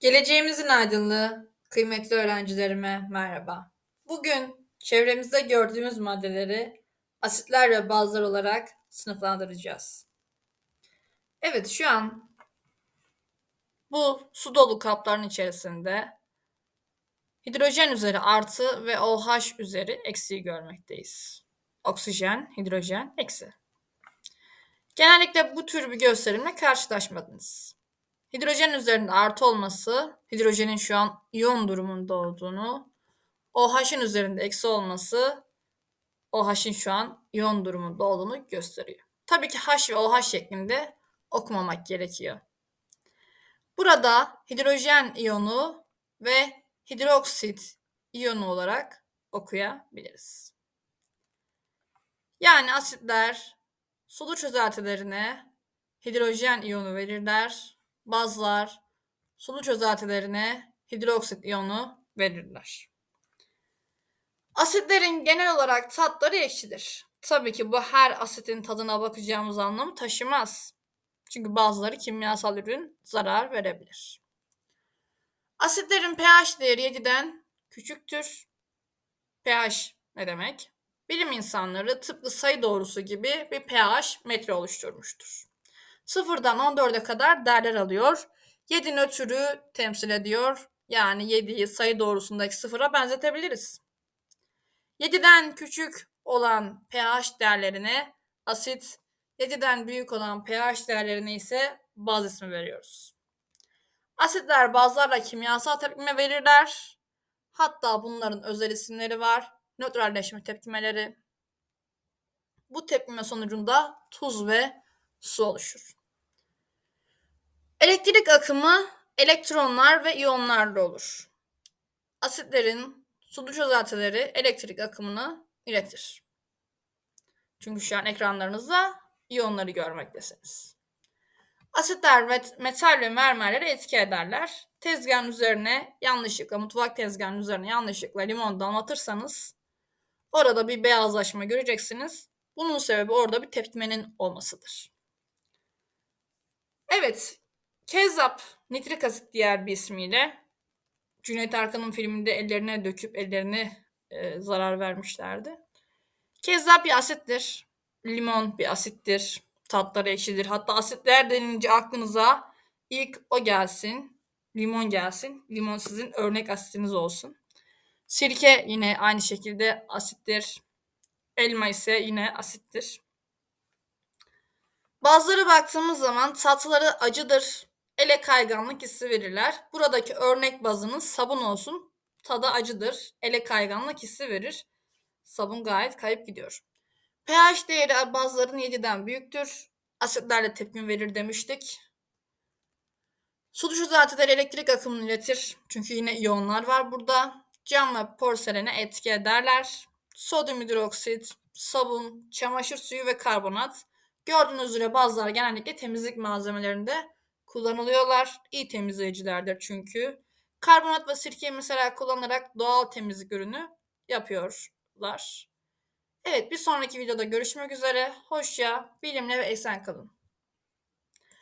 Geleceğimizin aydınlığı, kıymetli öğrencilerime merhaba. Bugün çevremizde gördüğümüz maddeleri asitler ve bazlar olarak sınıflandıracağız. Evet şu an bu su dolu kapların içerisinde hidrojen üzeri artı ve OH üzeri eksiği görmekteyiz. Oksijen, hidrojen, eksi. Genellikle bu tür bir gösterimle karşılaşmadınız. Hidrojen üzerinde artı olması, hidrojenin şu an iyon durumunda olduğunu, OH'ın üzerinde eksi olması, OH'ın şu an iyon durumunda olduğunu gösteriyor. Tabii ki H ve OH şeklinde okumamak gerekiyor. Burada hidrojen iyonu ve hidroksit iyonu olarak okuyabiliriz. Yani asitler sulu çözeltilerine hidrojen iyonu verirler. Bazlar sulu çözeltilerine hidroksit iyonu verirler. Asitlerin genel olarak tatları ekşidir. Tabii ki bu her asitin tadına bakacağımız anlamı taşımaz. Çünkü bazıları kimyasal ürün zarar verebilir. Asitlerin pH değeri 7'den küçüktür. pH ne demek? Bilim insanları tıpkı sayı doğrusu gibi bir pH metre oluşturmuştur. Sıfırdan 14'e kadar değerler alıyor. 7 nötrü temsil ediyor. Yani 7'yi sayı doğrusundaki sıfıra benzetebiliriz. 7'den küçük olan pH değerlerine asit, 7'den büyük olan pH değerlerine ise baz ismi veriyoruz. Asitler bazlarla kimyasal tepkime verirler. Hatta bunların özel isimleri var. Nötralleşme tepkimeleri. Bu tepkime sonucunda tuz ve su oluşur. Elektrik akımı elektronlar ve iyonlarla olur. Asitlerin sulu çözeltileri elektrik akımını iletir. Çünkü şu an ekranlarınızda iyonları görmektesiniz. Asitler metal ve mermerlere etki ederler. Tezgahın üzerine yanlışlıkla, mutfak tezgahının üzerine yanlışlıkla limon damlatırsanız orada bir beyazlaşma göreceksiniz. Bunun sebebi orada bir tepkimenin olmasıdır. Evet, Kezzap, nitrik asit diğer bir ismiyle. Cüneyt Arkın'ın filminde ellerine döküp ellerine e, zarar vermişlerdi. Kezzap bir asittir. Limon bir asittir. Tatları ekşidir. Hatta asitler denince aklınıza ilk o gelsin. Limon gelsin. Limon sizin örnek asitiniz olsun. Sirke yine aynı şekilde asittir. Elma ise yine asittir. Bazıları baktığımız zaman tatları acıdır, ele kayganlık hissi verirler. Buradaki örnek bazınız sabun olsun. Tadı acıdır. Ele kayganlık hissi verir. Sabun gayet kayıp gidiyor. pH değeri bazıların 7'den büyüktür. Asitlerle tepkim verir demiştik. Su düşü zaten elektrik akımını iletir. Çünkü yine iyonlar var burada. Cam ve porselene etki ederler. Sodyum hidroksit, sabun, çamaşır suyu ve karbonat. Gördüğünüz üzere bazılar genellikle temizlik malzemelerinde kullanılıyorlar. İyi temizleyicilerdir çünkü. Karbonat ve sirkeyi mesela kullanarak doğal temizlik ürünü yapıyorlar. Evet bir sonraki videoda görüşmek üzere. Hoşça, bilimle ve esen kalın.